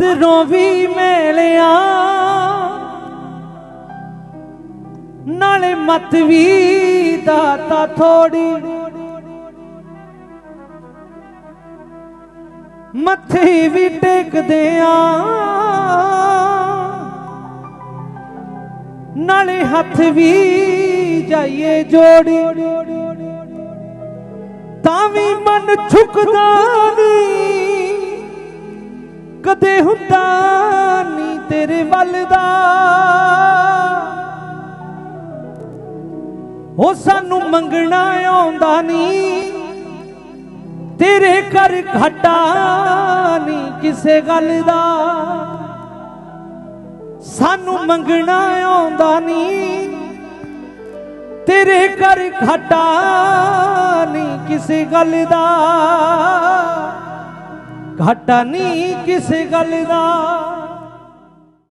ਅੰਦਰੋਂ ਵੀ ਮਿਲਿਆ ਨਾਲੇ ਮਤ ਵੀ ਦਾਤਾ ਥੋੜੀ। ਮੱਥੇ ਵੀ ਟੇਕਦੇ ਆ ਨਾਲੇ ਹੱਥ ਵੀ ਜਾਈਏ ਜੋੜੀ। ਤਾਂ ਵੀ ਮਨ ਝੁਕਦਾ ਕਦੇ ਹੁੰਦਾ ਨਹੀਂ ਤੇਰੇ ਵੱਲ ਦਾ। ਉਹ ਸਾਨੂੰ ਮੰਗਣਾ ਆਉਂਦਾ ਨਹੀਂ ਤੇਰੇ ਘਰ ਘਟਾ ਨਹੀਂ ਕਿਸੇ ਗੱਲ ਦਾ। ਸਾਨੂੰ ਮੰਗਣਾ ਆਉਂਦਾ ਨਹੀਂ ਤੇਰੇ ਘਰ ਘਟਾ ਨਹੀਂ ਕਿਸੇ ਗੱਲ ਦਾ। ਘਟਾ ਨਹੀਂ ਕਿਸੇ ਗੱਲ ਦਾ।